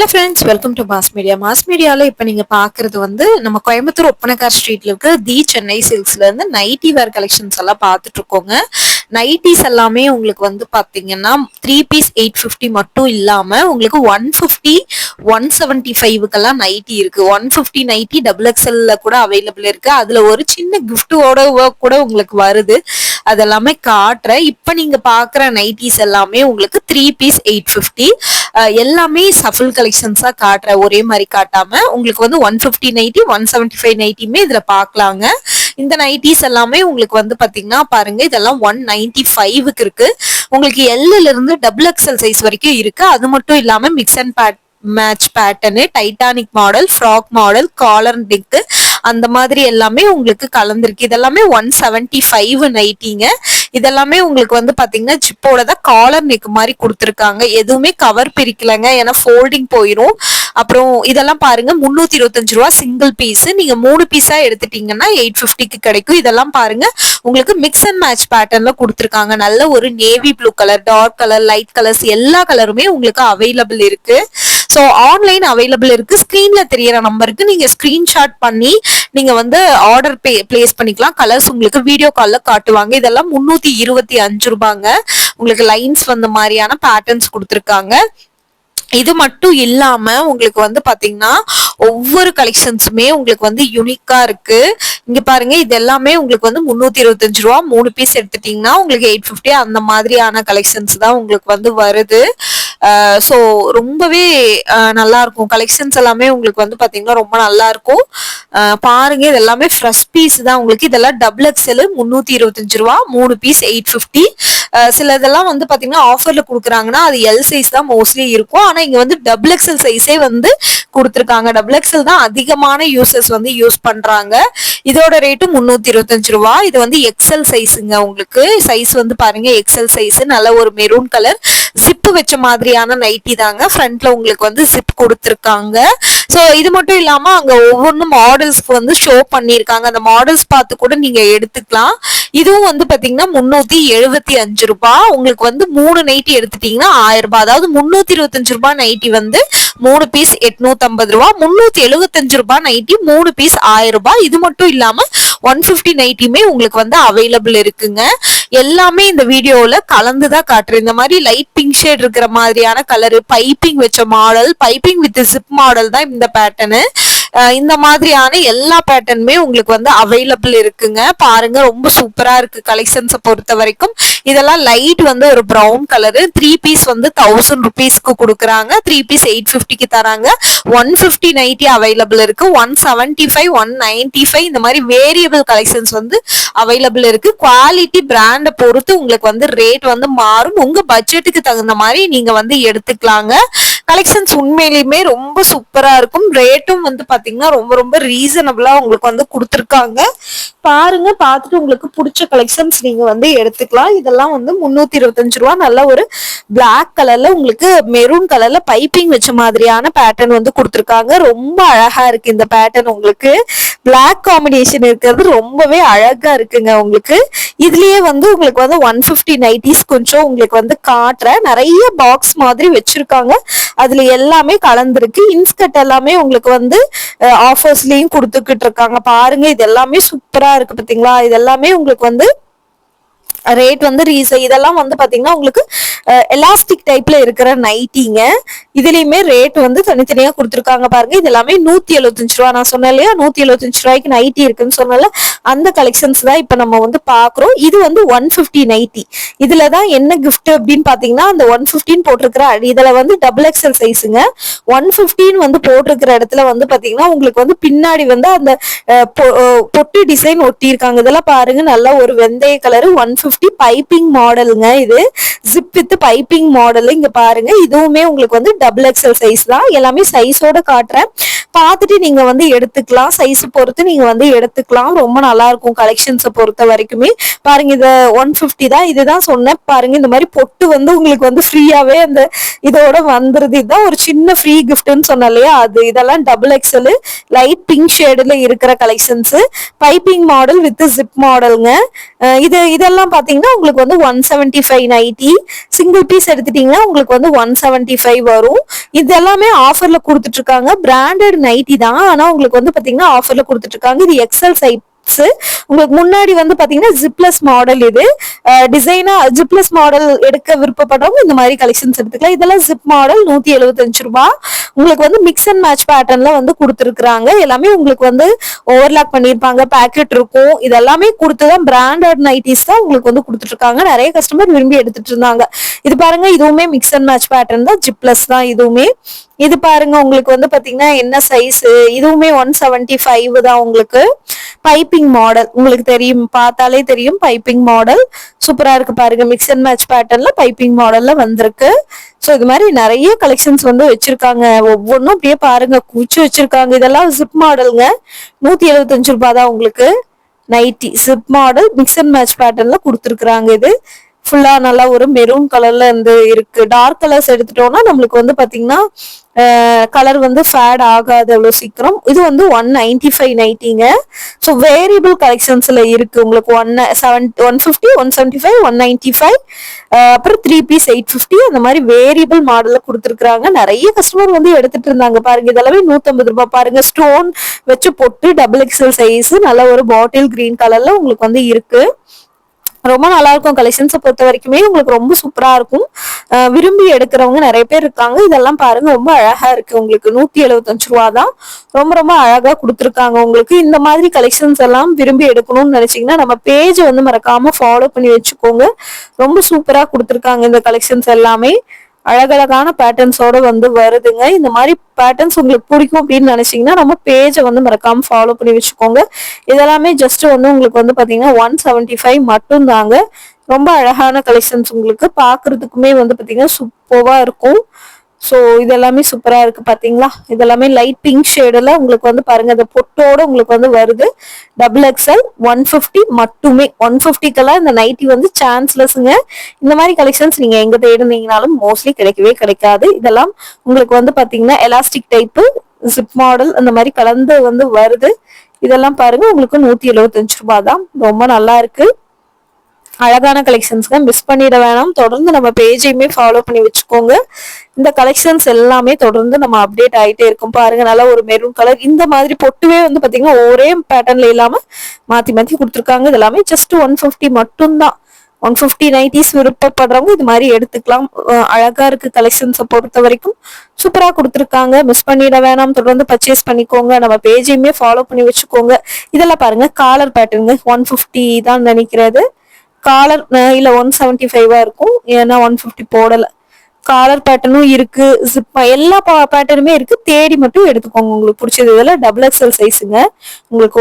Hello friends welcome to mass media mass மீடியாவில் இப்போ நீங்கள் பார்க்குறது வந்து நம்ம கோயம்புத்தூர் ஒப்பனக்கார் ஸ்ட்ரீட்ல இருக்க தி சென்னை சில்க்ஸ்லேருந்து நைட்டி வேர் கலெக்ஷன்ஸ் எல்லாம் பார்த்துட்ருக்கோங்க நைட்டிஸ் எல்லாமே உங்களுக்கு வந்து பார்த்தீங்கன்னா த்ரீ பீஸ் எயிட் ஃபிஃப்டி மட்டும் இல்லாமல் உங்களுக்கு ஒன் ஃபிஃப்டி ஒன் செவன்டி ஃபைவுக்கெல்லாம் நைட்டி இருக்கு. ஒன் ஃபிஃப்டி நைட்டி டபுள் எக்ஸ்எல்ல கூட அவைலபிள் இருக்கு. அதில் ஒரு சின்ன கிஃப்ட்டோட கூட உங்களுக்கு வருது. அதெல்லாமே காட்டுறேன். இப்போ நீங்க பாக்குற நைட்டிஸ் எல்லாமே உங்களுக்கு த்ரீ பீஸ் எயிட் ஃபிஃப்டி எல்லாமே சஃபில் கலெக்ஷன்ஸா காட்டுறேன். ஒரே மாதிரி காட்டாம உங்களுக்கு வந்து one fifty nighty one seventy five நைட்டியுமே இதுல பாக்கலாங்க. இந்த நைட்டிஸ் எல்லாமே உங்களுக்கு வந்து பாத்தீங்கன்னா பாருங்க இதெல்லாம் ஒன் நைன்டி ஃபைவுக்கு இருக்கு. உங்களுக்கு எல்ல இருந்து டபுள் எக்ஸ்எல் சைஸ் வரைக்கும் இருக்கு. அது மட்டும் இல்லாம mix and bad match pattern Titanic model frock model collar டிக்கு அந்த மாதிரி எல்லாமே உங்களுக்கு கலந்துருக்கு. இதெல்லாமே ஒன் செவன்டி ஃபைவ் நைட்டிங்க இதெல்லாமே உங்களுக்கு வந்து பாத்தீங்கன்னா ஜிப்போட தான் காலர் நெக் மாதிரி கொடுத்துருக்காங்க. எதுவுமே கவர் பிரிக்கலைங்க. ஏன்னா ஃபோல்டிங் போயிடும் அப்புறம் இதெல்லாம் பாருங்க முன்னூத்தி இருபத்தஞ்சு ரூபா சிங்கிள் பீஸ் நீங்க மூணு பீஸா எடுத்துட்டீங்கன்னா எயிட் ஃபிஃப்டிக்கு கிடைக்கும். இதெல்லாம் பாருங்க உங்களுக்கு மிக்ஸ் அண்ட் மேட்ச் பேட்டர்ன்ல கொடுத்துருக்காங்க. நல்ல ஒரு navy blue colour dark colour light colours எல்லா கலருமே உங்களுக்கு அவைலபிள் இருக்கு. ஸோ ஆன்லைன் அவைலபிள் இருக்கு. ஸ்க்ரீன்ல தெரியற நம்பருக்கு நீங்க ஸ்கிரீன்ஷாட் பண்ணி நீங்க வந்து ஆர்டர் பே பிளேஸ் பண்ணிக்கலாம். கலர்ஸ் உங்களுக்கு வீடியோ கால்ல காட்டுவாங்க. இதெல்லாம் முன்னூத்தி இருபத்தி அஞ்சு ரூபாங்க. உங்களுக்கு லைன்ஸ் வந்த மாதிரியான பேட்டர்ன்ஸ் கொடுத்துருக்காங்க. இது மட்டும் இல்லாம உங்களுக்கு வந்து பாத்தீங்கன்னா ஒவ்வொரு கலெக்ஷன்ஸுமே உங்களுக்கு வந்து யூனிக்கா இருக்கு. இங்க பாருங்க இது எல்லாமே உங்களுக்கு வந்து முன்னூத்தி இருபத்தஞ்சு ரூபா மூணு பீஸ் எடுத்துட்டீங்கன்னா உங்களுக்கு எயிட் ஃபிஃப்டி அந்த மாதிரியான கலெக்ஷன்ஸ் தான் உங்களுக்கு வந்து வருது. ஸோ ரொம்பவே நல்லா இருக்கும் கலெக்ஷன்ஸ் எல்லாமே உங்களுக்கு வந்து பாத்தீங்கன்னா ரொம்ப நல்லா இருக்கும் பாருங்க இது எல்லாமே ஃப்ரெஷ் பீஸ் தான் உங்களுக்கு. இதெல்லாம் டபுள் எக்ஸ்எல் முன்னூத்தி இருபத்தஞ்சு ரூபா மூணு பீஸ் எயிட் ஃபிஃப்டி சில இதெல்லாம் வந்து பாத்தீங்கன்னா ஆஃபர்ல கொடுக்குறாங்கன்னா அது எல் சைஸ் தான் மோஸ்ட்லி இருக்கும். ஆனா இங்க வந்து டபுள் எக்ஸ்எல் சைஸே வந்து கொடுத்துருக்காங்க. டபுள் எக்ஸ்எல் தான் அதிகமான யூசர்ஸ் வந்து யூஸ் பண்றாங்க. இதோட ரேட்டு முன்னூத்தி இருபத்தஞ்சு ரூபா. இது வந்து எக்ஸல் சைஸுங்க உங்களுக்கு. சைஸ் வந்து பாருங்க எக்ஸல் சைஸ் நல்ல ஒரு மெரூன் கலர் ஜிப்பு வச்ச மாதிரியான நைட்டி தாங்க. ஃப்ரண்ட்ல உங்களுக்கு வந்து ஜிப் கொடுத்துருக்காங்க. ஸோ இது மட்டும் இல்லாம அங்க ஒவ்வொன்றும் மாடல்ஸ்க்கு வந்து ஷோ பண்ணியிருக்காங்க. அந்த மாடல்ஸ் பார்த்து கூட நீங்க எடுத்துக்கலாம். இதுவும் வந்து பாத்தீங்கன்னா முன்னூத்தி எழுபத்தி அஞ்சு ரூபாய் உங்களுக்கு வந்து மூணு நைட்டி எடுத்துட்டீங்கன்னா ஆயிரம் ரூபாய். அதாவது முன்னூத்தி இருபத்தஞ்சு ரூபாய் நைட்டி வந்து மூணு பீஸ் எட்நூத்தி ஐம்பது ரூபாய் முன்னூத்தி எழுபத்தஞ்சு ரூபாய் நைட்டி மூணு பீஸ் ஆயிரம் ரூபாய். இது மட்டும் இல்லாம ஒன் பிப்டி நைட்டியுமே உங்களுக்கு வந்து அவைலபிள் இருக்குங்க. எல்லாமே இந்த வீடியோல கலந்துதான் காட்டுறேன். இந்த மாதிரி லைட் பிங்க் ஷேட் இருக்கிற மாதிரியான கலரு பைப்பிங் வச்ச model piping with zip model தான் இந்த பேட்டர்னு இந்த மாதிரியான எல்லா பேட்டர்னுமே உங்களுக்கு வந்து அவைலபிள் இருக்குங்க. பாருங்க ரொம்ப சூப்பரா இருக்கு கலெக்ஷன்ஸை பொறுத்த வரைக்கும். இதெல்லாம் லைட் வந்து ஒரு ப்ரௌன் கலரு த்ரீ பீஸ் வந்து தௌசண்ட் ருபீஸ்க்கு கொடுக்குறாங்க. த்ரீ பீஸ் எயிட் ஃபிஃப்டிக்கு தராங்க. ஒன் ஃபிஃப்டி நைட்டி அவைலபிள் இருக்கு. One seventy five one ninety five இந்த மாதிரி வேரியபிள் கலெக்ஷன்ஸ் வந்து அவைலபிள் இருக்கு. குவாலிட்டி பிராண்டை பொறுத்து உங்களுக்கு வந்து ரேட் வந்து மாறும். உங்க பட்ஜெட்டுக்கு தகுந்த மாதிரி நீங்க வந்து எடுத்துக்கலாங்க. கலெக்ஷன்ஸ் உண்மையிலுமே ரொம்ப சூப்பரா இருக்கும். ரேட்டும் வந்து பாத்தீங்கன்னா ரொம்ப ரொம்ப ரீசனபிளா உங்களுக்கு வந்து கொடுத்துருக்காங்க. பாருங்க பார்த்துட்டு உங்களுக்கு பிடிச்ச கலெக்ஷன்ஸ் நீங்க வந்து எடுத்துக்கலாம். இதெல்லாம் வந்து முன்னூத்தி இருபத்தஞ்சு ரூபா. நல்ல ஒரு பிளாக் கலர்ல உங்களுக்கு மெரூன் கலர்ல பைப்பிங் வச்ச மாதிரியான பேட்டர்ன் வந்து கொடுத்துருக்காங்க. ரொம்ப அழகா இருக்கு இந்த பேட்டர்ன் உங்களுக்கு. பிளாக் காம்பினேஷன் இருக்கிறது ரொம்பவே அழகா இருக்குங்க உங்களுக்கு. இதுலயே வந்து உங்களுக்கு வந்து ஒன் பிப்டி நைட்டிஸ் கொஞ்சம் உங்களுக்கு வந்து காட்டுறேன். நிறைய பாக்ஸ் மாதிரி வச்சிருக்காங்க. அதுல எல்லாமே கலந்துருக்கு. இன்ஸ்கட் எல்லாமே உங்களுக்கு வந்து ஆஃபர்ஸ்லயும் கொடுத்துக்கிட்டு இருக்காங்க. பாருங்க இது எல்லாமே சூப்பரா இருக்கு பாத்தீங்களா? இது எல்லாமே உங்களுக்கு வந்து ரேட் வந்து ரீச இதெல்லாம் வந்து பார்த்தீங்கன்னா உங்களுக்கு எலாஸ்டிக் டைப்ல இருக்கிற நைட்டிங்க இதுலயுமே ரேட் வந்து தனித்தனியா கொடுத்துருக்காங்க பாருங்க. இது எல்லாமே நூத்தி எழுபத்தஞ்சு ரூபா. நான் சொன்னேன் இல்லையா? நூத்தி எழுபத்தஞ்சு ரூபாய்க்கு நைட்டி இருக்குன்னு சொன்னால அந்த கலெக்ஷன்ஸ் தான் இப்ப நம்ம வந்து பாக்குறோம். இது வந்து ஒன் பிப்டி நைட்டி இதுலதான் என்ன கிஃப்ட் அப்படின்னு பாத்தீங்கன்னா அந்த ஒன் பிப்டின் போட்டிருக்கிற இதுல வந்து டபுள் எக்ஸ்எல் சைஸுங்க ஒன் பிப்டின் வந்து போட்டிருக்கிற இடத்துல வந்து பாத்தீங்கன்னா உங்களுக்கு வந்து பின்னாடி வந்து அந்த பொட்டு டிசைன் ஒட்டி இருக்காங்க இதெல்லாம் பாருங்க. நல்லா ஒரு வெந்தய கலர் ஒன் பிப்டி பைப்பிங் மாடலுங்க இது. ஜிப் வித் பைப்பிங் மாடல் இங்க பாருங்க. இதுவுமே உங்களுக்கு வந்து டபுள் எக்ஸ்எல் சைஸ் தான். எல்லாமே சைஸோட காட்டுறேன். பார்த்துட்டு நீங்க வந்து எடுத்துக்கலாம். சைஸ் பொறுத்து நீங்க வந்து எடுத்துக்கலாம். ரொம்ப நல்லா இருக்கும் கலெக்ஷன்ஸை பொறுத்த வரைக்குமே. பாருங்க இது ஒன் ஃபிஃப்டி தான். இதுதான் சொன்னேன். பாருங்க இந்த மாதிரி பொட்டு வந்து உங்களுக்கு வந்து ஃப்ரீயாவே அந்த இதோட வந்துருது. இதுதான் ஒரு சின்ன ஃப்ரீ கிஃப்ட்னு சொன்ன இல்லையா? அது இதெல்லாம் டபுள் எக்ஸல் லைட் பிங்க் ஷேடுல இருக்கிற collections piping model with zip மாடலுங்க இது இதெல்லாம் பாத்தீங்கன்னா உங்களுக்கு வந்து one seventy five nighty single piece எடுத்துட்டீங்கன்னா உங்களுக்கு வந்து ஒன் செவன்டி ஃபைவ் வரும். இது எல்லாமே ஆஃபர்ல கொடுத்துட்டு இருக்காங்க. பிராண்டட் நைட்டி தான். ஆனா உங்களுக்கு வந்து பாத்தீங்கன்னா ஆஃபர்ல கொடுத்துட்டு இருக்காங்க. இது எக்ஸல் சைட் உங்களுக்கு முன்னாடி வந்து பாத்தீங்கன்னா ஜிப்லஸ் மாடல் இது. டிசைனா ஜிப்லஸ் மாடல் எடுக்க விருப்பப்படுறவங்க இந்த மாதிரி கலெக்ஷன்ஸ் எடுத்துக்கலாம். இதெல்லாம் ஜிப் மாடல் நூத்தி எழுபத்தஞ்சு ரூபாய் உங்களுக்கு வந்து மிக்ஸ் அண்ட் மேட்ச் பேட்டர்ன்ல வந்து கொடுத்துருக்காங்க எல்லாமே உங்களுக்கு வந்து ஓவர்லாக் பண்ணியிருப்பாங்க. பேக்கெட் இருக்கும். இதெல்லாமே கொடுத்துதான் பிராண்டட் நைட்டிஸ் தான் உங்களுக்கு வந்து கொடுத்துட்டு இருக்காங்க நிறைய கஸ்டமர் விரும்பி எடுத்துட்டு இருந்தாங்க. இது பாருங்க இதுவுமே மிக்ஸ் அண்ட் மேட்ச் பேட்டர்ன் தான். ஜிப்ளஸ் தான் இதுவுமே. இது பாருங்க உங்களுக்கு வந்து பாத்தீங்கன்னா என்ன சைஸ் இதுவுமே ஒன் செவன்டி ஃபைவ் தான் உங்களுக்கு. பைப்பிங் மாடல் உங்களுக்கு தெரியும் பார்த்தாலே தெரியும் பைப்பிங் மாடல் சூப்பரா இருக்கு பாருங்க மிக்ஸ் அண்ட் மேட்ச் பேட்டர்ன்ல பைப்பிங் மாடல்ல வந்திருக்கு. ஸோ இது மாதிரி நிறைய கலெக்ஷன்ஸ் வந்து வச்சிருக்காங்க. ஒவ்வொன்றும் அப்படியே பாருங்க குச்சி வச்சிருக்காங்க. இதெல்லாம் ஜிப் மாடலுங்க நூத்தி எழுபத்தஞ்சு ரூபாய் தான் உங்களுக்கு. Nighty zip model mix and match பேட்டர்ன்ல கொடுத்துருக்குறாங்க இது. ஃபுல்லா நல்லா ஒரு மெரூன் கலர்ல இருந்து இருக்கு. டார்க் கலர்ஸ் எடுத்துட்டோம்னா நம்மளுக்கு வந்து பாத்தீங்கன்னா கலர் வந்து ஃபேட் ஆகாது அவ்வளோ சீக்கிரம். இது வந்து ஒன் நைன்டி ஃபைவ் நைட்டிங்க ஸோ வேரியபிள் கலெக்ஷன்ஸ்ல இருக்கு. உங்களுக்கு one seven one fifty one seventy five one ninety five அப்புறம் த்ரீ பீஸ் எயிட் ஃபிஃப்டி அந்த மாதிரி வேரியபிள் மாடலில் கொடுத்துருக்காங்க நிறைய கஸ்டமர் வந்து எடுத்துட்டு இருந்தாங்க. பாருங்க இதெல்லாமே நூத்தம்பது ரூபாய். பாருங்க ஸ்டோன் வச்சு போட்டு டபுள் எக்ஸல் சைஸ் நல்ல ஒரு பாட்டில் கிரீன் கலர்ல உங்களுக்கு வந்து இருக்கு. ரொம்ப நல்லா இருக்கும் கலெக்ஷன்ஸை பொறுத்த வரைக்குமே உங்களுக்கு ரொம்ப சூப்பரா இருக்கும். விரும்பி எடுக்கிறவங்க நிறைய பேர் இருக்காங்க. இதெல்லாம் பாருங்க ரொம்ப அழகா இருக்கு. உங்களுக்கு நூத்தி எழுபத்தஞ்சு ரூபா தான் ரொம்ப ரொம்ப அழகா கொடுத்துருக்காங்க உங்களுக்கு. இந்த மாதிரி கலெக்ஷன்ஸ் எல்லாம் விரும்பி எடுக்கணும்னு நினைச்சீங்கன்னா நம்ம பேஜ் வந்து மறக்காம ஃபாலோ பண்ணி வச்சுக்கோங்க. ரொம்ப சூப்பரா கொடுத்துருக்காங்க இந்த கலெக்ஷன்ஸ் எல்லாமே. அழகழகான பேட்டர்ன்ஸோட வந்து வருதுங்க. இந்த மாதிரி பேட்டர்ன்ஸ் உங்களுக்கு பிடிக்கும் அப்படின்னு நினைச்சீங்கன்னா நம்ம பேஜை வந்து மறக்காம ஃபாலோ பண்ணி வச்சுக்கோங்க. இதெல்லாமே ஜஸ்ட் வந்து உங்களுக்கு வந்து பாத்தீங்கன்னா ஒன் செவன்டி ஃபைவ் மட்டும் தாங்க ரொம்ப அழகான கலெக்ஷன்ஸ் உங்களுக்கு பாக்குறதுக்குமே வந்து பாத்தீங்கன்னா சூப்பர்வா இருக்கும். ஸோ இது எல்லாமே இருக்குது இருக்கு இதெல்லாமே லைட் பிங்க் ஷேடில் உங்களுக்கு வந்து பாருங்க இந்த பொட்டோட உங்களுக்கு வந்து வருது. டபுள் எக்ஸ்எல் ஒன் ஃபிஃப்டி மட்டுமே. ஒன் ஃபிஃப்டிக்கெல்லாம் இந்த நைட்டி வந்து சான்ஸ்லெஸ்ஸுங்க இந்த மாதிரி கலெக்ஷன்ஸ் நீங்கள் எங்கே தேடுனீங்கனாலும் மோஸ்ட்லி கிடைக்கவே கிடைக்காது. இதெல்லாம் உங்களுக்கு வந்து பார்த்தீங்கன்னா எலாஸ்டிக் டைப்பு ஜிப் மாடல் அந்த மாதிரி கலந்து வந்து வருது. இதெல்லாம் பாருங்க உங்களுக்கு நூற்றி எழுபத்தஞ்சு ரூபாய் தான் ரொம்ப நல்லா இருக்குது அழகான கலெக்ஷன்ஸ்க்கு மிஸ் பண்ணிட வேணாம். தொடர்ந்து நம்ம பேஜையுமே ஃபாலோ பண்ணி வச்சுக்கோங்க. இந்த கலெக்ஷன்ஸ் எல்லாமே தொடர்ந்து நம்ம அப்டேட் ஆகிட்டே இருக்கும். பாருங்க நல்லா ஒரு மெரூன் கலர் இந்த மாதிரி பொட்டுவே வந்து பார்த்தீங்கன்னா ஒரே பேட்டர்ன்ல இல்லாம மாத்தி மாத்தி கொடுத்துருக்காங்க. இது எல்லாமே ஜஸ்ட் ஒன் ஃபிஃப்டி மட்டும்தான். ஒன் ஃபிஃப்டி நைன்டிஸ் விருப்பப்படுறவங்க இது மாதிரி எடுத்துக்கலாம். அழகா இருக்கு கலெக்ஷன்ஸை பொறுத்த வரைக்கும். சூப்பரா கொடுத்துருக்காங்க. மிஸ் பண்ணிட வேணாம். தொடர்ந்து பர்ச்சேஸ் பண்ணிக்கோங்க. நம்ம பேஜையுமே ஃபாலோ பண்ணி வச்சுக்கோங்க. இதெல்லாம் பாருங்க காலர் பேட்டர்னுங்க ஒன் ஃபிஃப்டி தான் நினைக்கிறது. காலர் இல்ல ஒன் செவன்டி ஃபைவா இருக்கும். ஏன்னா ஒன் ஃபிஃப்டி போடல. காலர் பேட்டர்னும் இருக்கு. ஜிப் எல்லா பேட்டர்னுமே இருக்கு. தேடி மட்டும் எடுத்துக்கோங்க. உங்களுக்கு பிடிச்சது இதெல்லாம் டபுள் எக்ஸ்எல் சைஸுங்க உங்களுக்கு